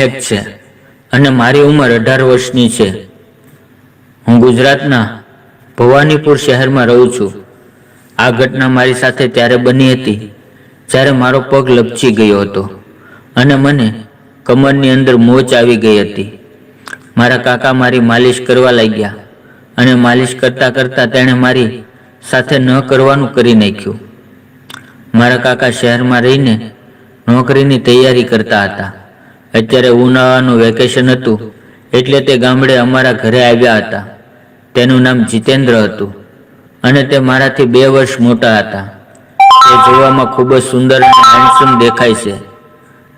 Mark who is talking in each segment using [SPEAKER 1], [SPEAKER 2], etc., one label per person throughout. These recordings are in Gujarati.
[SPEAKER 1] મહેક છે અને મારી ઉંમર અઢાર વર્ષની છે. હું ગુજરાતના ભવાનીપુર શહેરમાં રહું છું. આ ઘટના મારી સાથે ત્યારે બની હતી, જ્યારે મારો પગ લપચી ગયો હતો અને મને કમરની અંદર મોચ આવી ગઈ હતી. મારા કાકા મારી માલિશ કરવા લાગ્યા અને માલિશ કરતાં કરતાં તેણે મારી સાથે ન કરવાનું કરી નાખ્યું. મારા કાકા શહેરમાં રહીને નોકરીની તૈયારી કરતા હતા. અત્યારે ઉનાળાનું વેકેશન હતું, એટલે તે ગામડે અમારા ઘરે આવ્યા હતા. તેનું નામ જીતેન્દ્ર હતું અને તે મારાથી બે વર્ષ મોટા હતા. તે જોવામાં ખૂબ જ સુંદર અને હેન્ડસમ દેખાય છે.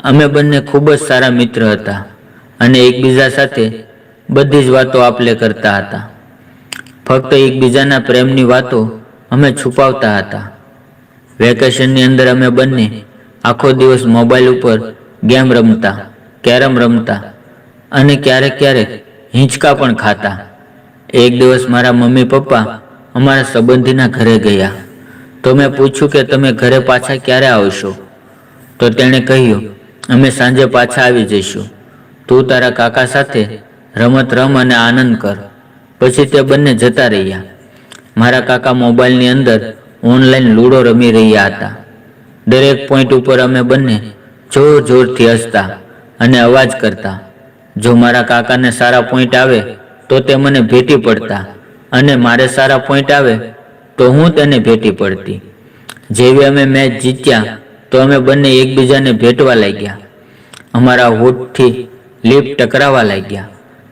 [SPEAKER 1] અમે બંને ખૂબ જ સારા મિત્ર હતા અને એકબીજા સાથે બધી જ વાતો આપલે કરતા હતા. ફક્ત એકબીજાના પ્રેમની વાતો અમે છુપાવતા હતા. વેકેશનની અંદર અમે બંને આખો દિવસ મોબાઈલ ઉપર ગેમ રમતા. કેરમ રમતા અને ક્યારેક ક્યારેક હિંચકા પણ ખાતા. એક દિવસ મારા મમ્મી પપ્પા અમારા સંબંધીના ઘરે ગયા. તો મેં પૂછ્યું કે તમે ઘરે પાછા ક્યારે આવશો? તો તેણે કહ્યું, અમે સાંજે પાછા આવી જઈશું. તું તારા કાકા સાથે રમત રમ અને આનંદ કર. પછી તે બંને જતા રહ્યા. મારા કાકા મોબાઈલની અંદર ઓનલાઈન લૂડો રમી રહ્યા હતા. દરેક પોઈન્ટ ઉપર અમે બંને જોર જોરથી હસતા. અને અવાજ કરતા, જો મારા કાકાને સારા પોઈન્ટ આવે, તો તે મને ભેટી પડતા, અને મારે સારા પોઈન્ટ આવે, તો હું તેને ભેટી પડતી. જેવી અમે મેચ જીત્યા, તો અમે બંને એકબીજાને ભેટવા લાગ્યા. અમારા હોઠથી લીપ ટકરાવા લાગ્યા.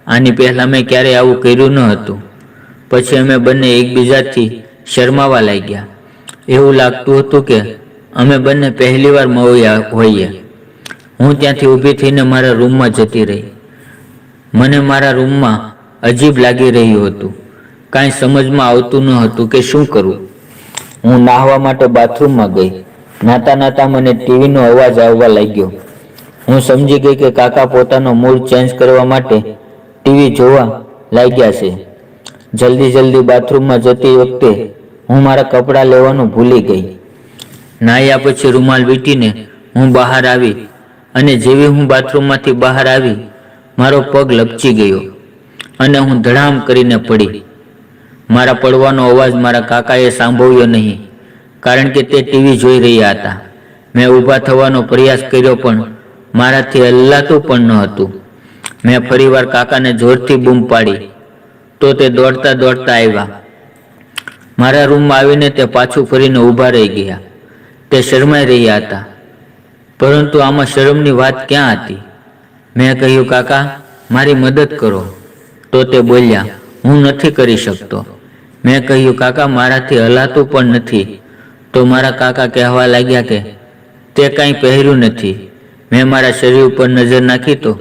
[SPEAKER 1] આની પહેલાં મેં ક્યારેય આવું કર્યું ન હતું. પછી અમે બંને એકબીજાથી શરમાવા લાગ્યા. એવું લાગતું હતું કે અમે બંને પહેલીવાર મળ્યા હોઈએ. હું ત્યાંથી ઊભી થઈને મારા રૂમમાં જતી રહી. મને મારા રૂમમાં અજીબ લાગી રહ્યું હતું. કાંઈ સમજમાં આવતું ન હતું કે શું કરું. હું નાહવા માટે બાથરૂમમાં ગઈ. નાતા નાતા મને ટીવીનો અવાજ આવવા લાગ્યો. હું સમજી ગઈ કે કાકા પોતાનો મૂડ ચેન્જ કરવા માટે ટીવી જોવા લાગ્યા છે. જલ્દી જલ્દી બાથરૂમમાં જતી વખતે હું મારા કપડાં લેવાનું ભૂલી ગઈ. નાહ્યા પછી રૂમાલ વીટીને હું બહાર આવી અને જેવી હું બાથરૂમમાંથી બહાર આવી, મારો પગ લપચી ગયો અને હું ધડામ કરીને પડી. મારા પડવાનો અવાજ મારા કાકાએ સાંભળ્યો નહીં, કારણ કે તે ટીવી જોઈ રહ્યા હતા. મેં ઊભા થવાનો પ્રયાસ કર્યો પણ મારાથી હલ્લાતું પણ ન હતું. મેં ફરીવાર કાકાને જોરથી બૂમ પાડી, તો તે દોડતા દોડતા આવ્યા. મારા રૂમમાં આવીને તે પાછું ફરીને ઊભા રહી ગયા. તે શરમાઈ રહ્યા હતા. પરંતુ આમાં શરમની વાત ક્યાં હતી? મેં કહ્યું, કાકા, મારી મદદ કરો. તો તે બોલ્યા, હું નથી કરી શકતો. મેં કહ્યું, કાકા, મારાથી હલાતું પણ નથી. તો મારા કાકા કહેવા લાગ્યા કે, તે કાંઈ પહેર્યું નથી. મેં મારા શરીર ઉપર નજર નાખી તો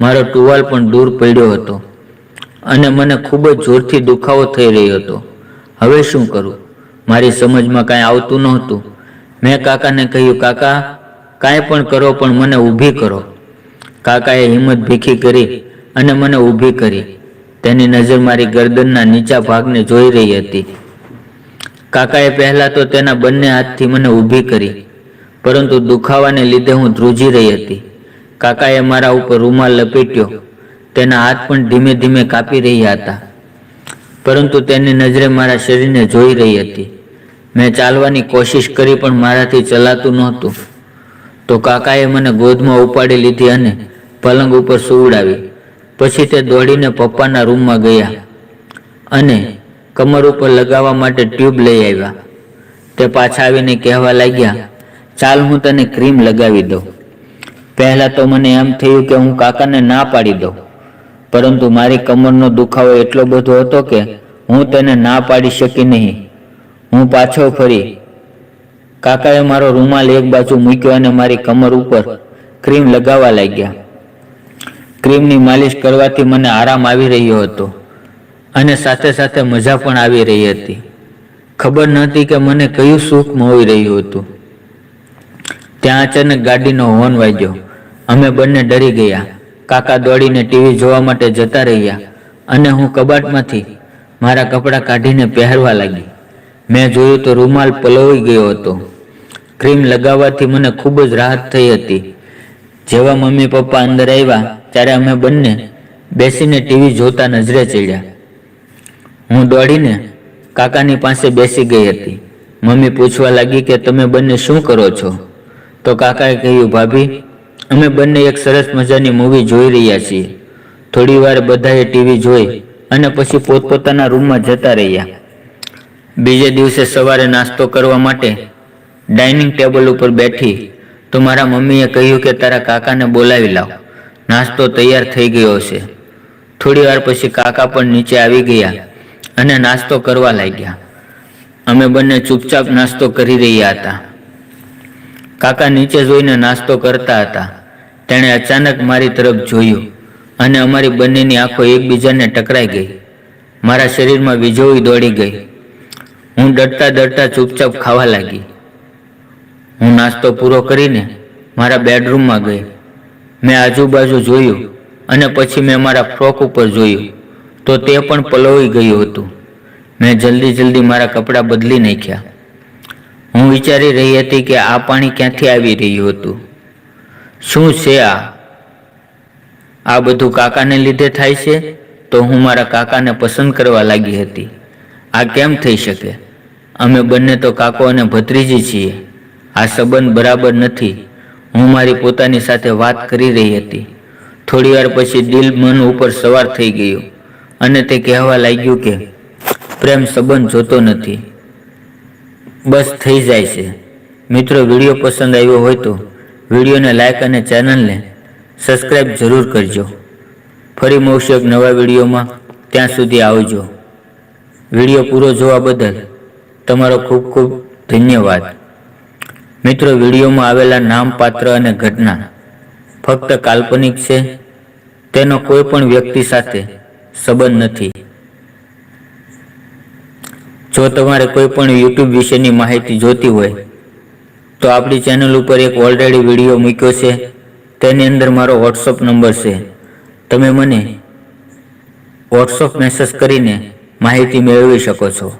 [SPEAKER 1] મારો ટુવાલ પણ દૂર પડ્યો હતો અને મને ખૂબ જ જોરથી દુખાવો થઈ રહ્યો હતો. હવે શું કરું? મારી સમજમાં કાંઈ આવતું નહોતું. મેં કાકાને કહ્યું, કાકા કાંઈ પણ કરો, પણ મને ઊભી કરો. કાકાએ હિંમત ભીખી કરી અને મને ઊભી કરી. તેની નજર મારી ગરદનના નીચા ભાગને જોઈ રહી હતી. કાકાએ પહેલાં તો તેના બંને હાથથી મને ઊભી કરી, પરંતુ દુખાવાને લીધે હું ધ્રુજી રહી હતી. કાકાએ મારા ઉપર રૂમાલ લપેટ્યો. તેના હાથ પણ ધીમે ધીમે કાપી રહ્યા હતા. પરંતુ તેની નજરે મારા શરીરને જોઈ રહી હતી. મેં ચાલવાની કોશિશ કરી પણ મારાથી ચલાતું નહોતું. તો કાકાએ મને ગોદમાં ઉપાડી લીધી અને પલંગ ઉપર સુવડાવી. પછી તે દોડીને પપ્પાના રૂમમાં ગયા અને કમર ઉપર લગાવવા માટે ટ્યુબ લઈ આવ્યા. તે પાછા આવીને કહેવા લાગ્યા, ચાલ હું તને ક્રીમ લગાવી દઉં. પહેલાં તો મને એમ થયું કે હું કાકાને ના પાડી દઉં. પરંતુ મારી કમરનો દુખાવો એટલો બધો હતો કે હું તેને ના પાડી શકી નહીં. હું પાછો ફરી કાકાએ મારો રૂમાલ એક બાજુ મૂક્યો અને મારી કમર ઉપર ક્રીમ લગાવવા લાગ્યા. ક્રીમની માલિશ કરવાથી મને આરામ આવી રહ્યો હતો અને સાથે સાથે મજા પણ આવી રહી હતી. ખબર નહોતી કે મને કયું સુખ મળી રહ્યું હતું. ત્યાં અચાનક ગાડીનો હોર્ન વાગ્યો. અમે બંને ડરી ગયા. કાકા દોડીને ટીવી જોવા માટે જતા રહ્યા અને હું કબાટમાંથી મારા કપડાં કાઢીને પહેરવા લાગી. મેં જોયું તો રૂમાલ પલવાઈ ગયો હતો. ક્રીમ લગાવવાથી મને ખૂબ જ રાહત થઈ હતી. જેવા મમ્મી પપ્પા અંદર આવ્યા, ત્યારે અમે બંને બેસીને ટીવી જોતા નજરે ચડ્યા. હું દોડીને કાકાની પાસે બેસી ગઈ હતી. મમ્મી પૂછવા લાગી કે તમે બંને શું કરો છો? તો કાકાએ કહ્યું, ભાભી, અમે બંને એક સરસ મજાની મૂવી જોઈ રહ્યા છીએ. થોડી વાર બધાએ ટીવી જોઈ અને પછી પોતપોતાના રૂમમાં જતા રહ્યા. બીજે દિવસે સવારે નાસ્તો કરવા માટે ડાઇનિંગ ટેબલ ઉપર બેઠી તો મારા મમ્મીએ કહ્યું કે તારા કાકાને બોલાવી લાવ. નાસ્તો તૈયાર થઈ ગયો છે થોડી વાર પછી કાકા પણ નીચે આવી ગયા અને નાસ્તો કરવા લાગ્યા. અમે બંને ચૂપચાપ નાસ્તો કરી રહ્યા હતા. કાકા નીચે જોઈને નાસ્તો કરતા હતા. તેણે અચાનક મારી તરફ જોયું અને અમારી બંનેની આંખો એકબીજાને ટકરાઈ ગઈ. મારા શરીરમાં વીજળી દોડી ગઈ. હું ડરતા ડરતા ચૂપચાપ ખાવા લાગી. હું નાસ્તો પૂરો કરીને મારા બેડરૂમમાં ગઈ મેં આજુબાજુ જોયું અને પછી મેં મારા ફ્રોક ઉપર જોયું તો તે પણ પલોવી ગયું હતું. મેં જલ્દી જલ્દી મારા કપડાં બદલી નાખ્યા. હું વિચારી રહી હતી કે આ પાણી ક્યાંથી આવી રહ્યું હતું. શું છે આ? આ બધું કાકાને લીધે થાય છે? તો હું મારા કાકાને પસંદ કરવા લાગી હતી. આ કેમ થઈ શકે? અમે બંને તો કાકો અને ભત્રીજી છીએ. આ સંબંધ બરાબર નથી. હું મારી પોતાની સાથે વાત કરી રહી હતી. થોડી વાર પછી દિલ મન ઉપર સવાર થઈ ગયું અને તે કહેવા લાગ્યું કે, પ્રેમ સંબંધ જોતો નથી. બસ થઈ જાય છે. મિત્રો, વીડિયો પસંદ આવ્યો હોય તો વિડીયોને લાઇક અને ચેનલને સબસ્ક્રાઈબ જરૂર કરજો. ફરી મળશું એક નવા વિડીયોમાં. ત્યાં સુધી આવજો. વીડિયો પૂરો જોવા બદલ તમારો ખૂબ ખૂબ ધન્યવાદ. મિત્રો, વિડીયોમાં આવેલા નામ, પાત્ર અને ઘટના ફક્ત કાલ્પનિક છે. તેનો કોઈ પણ વ્યક્તિ સાથે સંબંધ નથી. જો તમારે કોઈ પણ યુટ્યુબ વિશેની માહિતી જોતી હોય, તો આપણી ચેનલ ઉપર એક ઓલરેડી વીડિયો મૂક્યો છે. તેની અંદર મારો વોટ્સઅપ નંબર છે. તમે મને વોટ્સઅપ મેસેજ કરીને માહિતી મેળવી શકો છો.